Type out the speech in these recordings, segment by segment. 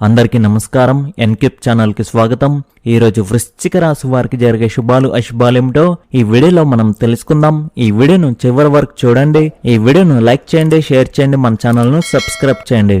అందరికీ నమస్కారం. ఎన్కిప్ ఛానల్కి స్వాగతం. ఈరోజు వృశ్చిక రాశి వారికి జరిగే శుభాలు అశుభాలేమిటో ఈ వీడియోలో మనం తెలుసుకుందాం. ఈ వీడియోను చివరి వరకు చూడండి. ఈ వీడియోను లైక్ చేయండి షేర్ చేయండి మన ఛానల్ను సబ్స్క్రైబ్ చేయండి.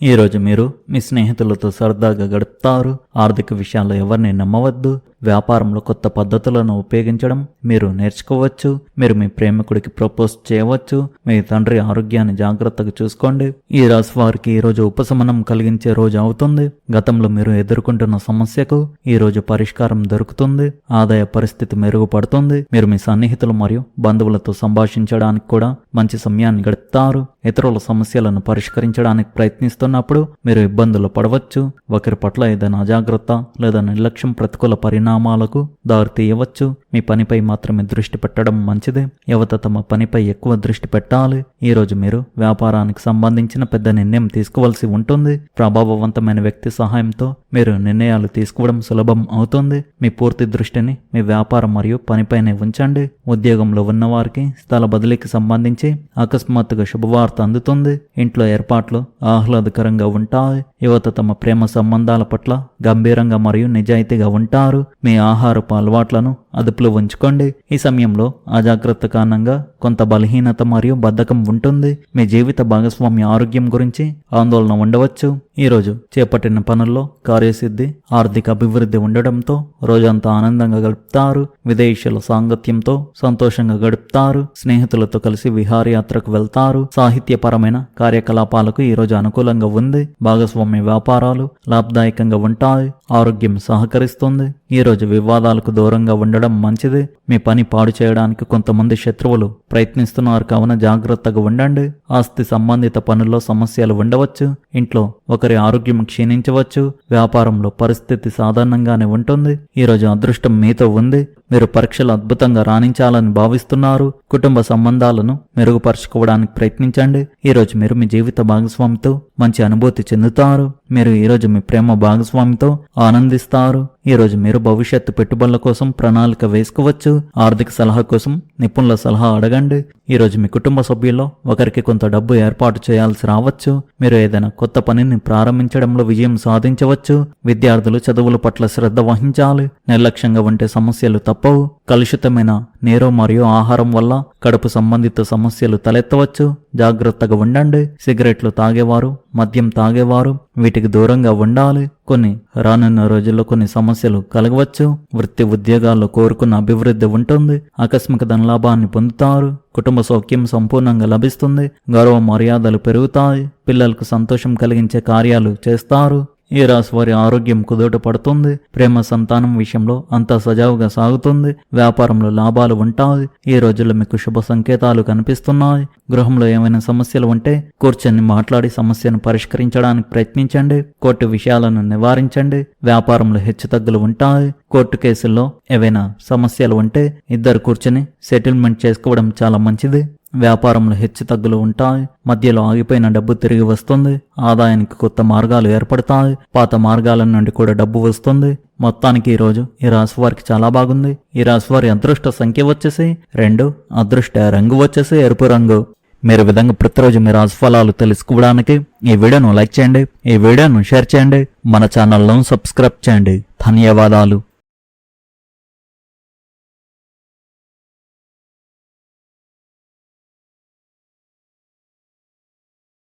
ఈ రోజు మీరు మీ స్నేహితులతో సరదాగా గడుపుతారు. ఆర్థిక విషయాల్లో ఎవరిని నమ్మవద్దు. వ్యాపారంలో కొత్త పద్ధతులను ఉపయోగించడం మీరు నేర్చుకోవచ్చు మీరు మీ ప్రేమికుడికి ప్రపోజ్ చేయవచ్చు మీ తండ్రి ఆరోగ్యాన్ని జాగ్రత్తగా చూసుకోండి. ఈ రాశి వారికి ఈరోజు ఉపశమనం కలిగించే రోజు అవుతుంది. గతంలో మీరు ఎదుర్కొంటున్న సమస్యకు ఈ రోజు పరిష్కారం దొరుకుతుంది. ఆదాయ పరిస్థితి మెరుగుపడుతుంది. మీరు మీ సన్నిహితులు మరియు బంధువులతో సంభాషించడానికి కూడా మంచి సమయాన్ని గడుపుతారు. ఇతరుల సమస్యలను పరిష్కరించడానికి ప్రయత్నిస్తున్నప్పుడు మీరు ఇబ్బందులు పడవచ్చు. ఒకరి పట్ల ఏదైనా అజాగ్రత్త లేదా నిర్లక్ష్యం ప్రతికూల పరిణామాలకు దారితీయవచ్చు. మీ పనిపై మాత్రమే దృష్టి పెట్టడం మంచిది. యువత తమ పనిపై ఎక్కువ దృష్టి పెట్టాలి. ఈరోజు మీరు వ్యాపారానికి సంబంధించిన పెద్ద నిర్ణయం తీసుకోవాల్సి ఉంటుంది. ప్రభావవంతమైన వ్యక్తి సహాయంతో మీరు నిర్ణయాలు తీసుకోవడం సులభం అవుతుంది. మీ పూర్తి దృష్టిని మీ వ్యాపారం మరియు పనిపైనే ఉంచండి. ఉద్యోగంలో ఉన్నవారికి స్థల బదిలీకి సంబంధించి అకస్మాత్తుగా శుభవార్త అందుతుంది. ఇంట్లో ఏర్పాట్లు ఆహ్లాదకరంగా ఉంటాయి. యువత తమ ప్రేమ సంబంధాల పట్ల గంభీరంగా మరియు నిజాయితీగా ఉంటారు. మీ ఆహారపు అలవాట్లను అదుపులో ఉంచుకోండి. ఈ సమయంలో అజాగ్రత్త కారణంగా కొంత బలహీనత మరియు బద్ధకం ఉంటుంది. మీ జీవిత భాగస్వామి ఆరోగ్యం గురించి ఆందోళన ఉండవచ్చు. ఈరోజు చేపట్టిన పనుల్లో కార్యసిద్ధి ఆర్థిక అభివృద్ధి ఉండడంతో రోజంతా ఆనందంగా గడుపుతారు. విదేశీయుల సాంగత్యంతో సంతోషంగా గడుపుతారు. స్నేహితులతో కలిసి విహారయాత్రకు వెళ్తారు. సాహిత్యపరమైన కార్యకలాపాలకు ఈ రోజు అనుకూలంగా ఉంది. భాగస్వామ్య వ్యాపారాలు లాభదాయకంగా ఉంటాయి. ఆరోగ్యం సహకరిస్తుంది. ఈరోజు వివాదాలకు దూరంగా ఉండడం మంచిది. మీ పని పాడు చేయడానికి కొంతమంది శత్రువులు ప్రయత్నిస్తున్నారు కావున జాగ్రత్తగా ఉండండి. ఆస్తి సంబంధిత పనుల్లో సమస్యలు ఉండవచ్చు. ఇంట్లో ఒకరి ఆరోగ్యం క్షీణించవచ్చు. వ్యాపారంలో పరిస్థితి సాధారణంగానే ఉంటుంది. ఈ రోజు అదృష్టం మీతో ఉంది. మీరు పరీక్షలు అద్భుతంగా రాణించాలని భావిస్తున్నారు. కుటుంబ సంబంధాలను మెరుగుపరుచుకోవడానికి ప్రయత్నించండి. ఈరోజు మీరు మీ జీవిత భాగస్వామితో మంచి అనుభూతి చెందుతారు. మీరు ఈ రోజు మీ ప్రేమ భాగస్వామితో ఆనందిస్తారు. ఈరోజు మీరు భవిష్యత్తు పెట్టుబడుల కోసం ప్రణాళిక వేసుకోవచ్చు. ఆర్థిక సలహా కోసం నిపుణుల సలహా అడగండి. ఈరోజు మీ కుటుంబ సభ్యుల్లో ఒకరికి కొంత డబ్బు ఏర్పాటు చేయాల్సి రావచ్చు. మీరు ఏదైనా కొత్త పనిని ప్రారంభించడంలో విజయం సాధించవచ్చు. విద్యార్థులు చదువుల పట్ల శ్రద్ధ వహించాలి. నిర్లక్ష్యంగా ఉంటే సమస్యలు తప్పవు. కలుషితమైన నేరం మరియు ఆహారం వల్ల కడుపు సంబంధిత సమస్యలు తలెత్తవచ్చు. జాగ్రత్తగా ఉండండి. సిగరెట్లు తాగేవారు మద్యం తాగేవారు వీటికి దూరంగా ఉండాలి. కొన్ని రానున్న రోజుల్లో కొన్ని సమస్యలు కలగవచ్చు. వృత్తి ఉద్యోగాల్లో కోరుకున్న అభివృద్ధి ఉంటుంది. ఆకస్మిక ధనలాభాన్ని పొందుతారు. కుటుంబ సౌఖ్యం సంపూర్ణంగా లభిస్తుంది. గౌరవ మర్యాదలు పెరుగుతాయి. పిల్లలకు సంతోషం కలిగించే కార్యాలు చేస్తారు. ఈ రాశి వారి ఆరోగ్యం కుదుట పడుతుంది ప్రేమ సంతానం విషయంలో అంతా సజావుగా సాగుతుంది. వ్యాపారంలో లాభాలు ఉంటాయి. ఈ రోజుల్లో మీకు శుభ సంకేతాలు కనిపిస్తున్నాయి. గృహంలో ఏమైనా సమస్యలు ఉంటే కూర్చొని మాట్లాడి సమస్యను పరిష్కరించడానికి ప్రయత్నించండి. కోర్టు విషయాలను నివారించండి. వ్యాపారంలో హెచ్చుతగ్గులు ఉంటాయి. కోర్టు కేసుల్లో ఏవైనా సమస్యలు ఉంటే ఇద్దరు కూర్చొని సెటిల్మెంట్ చేసుకోవడం చాలా మంచిది. వ్యాపారంలో హెచ్చుతగ్గులు ఉంటాయి మధ్యలో ఆగిపోయిన డబ్బు తిరిగి వస్తుంది ఆదాయానికి కొత్త మార్గాలు ఏర్పడతాయి పాత మార్గాల నుండి కూడా డబ్బు వస్తుంది. మొత్తానికి ఈరోజు ఈ రాశి వారికి చాలా బాగుంది. ఈ రాశి వారి అదృష్ట సంఖ్య వచ్చేసి రెండు అదృష్ట రంగు వచ్చేసి ఎరుపు రంగు. మీరు విధంగా ప్రతిరోజు మీ రాశిఫలాలు తెలుసుకోవడానికి ఈ వీడియోను లైక్ చేయండి ఈ వీడియోను షేర్ చేయండి మన ఛానల్ను సబ్స్క్రైబ్ చేయండి. ధన్యవాదాలు.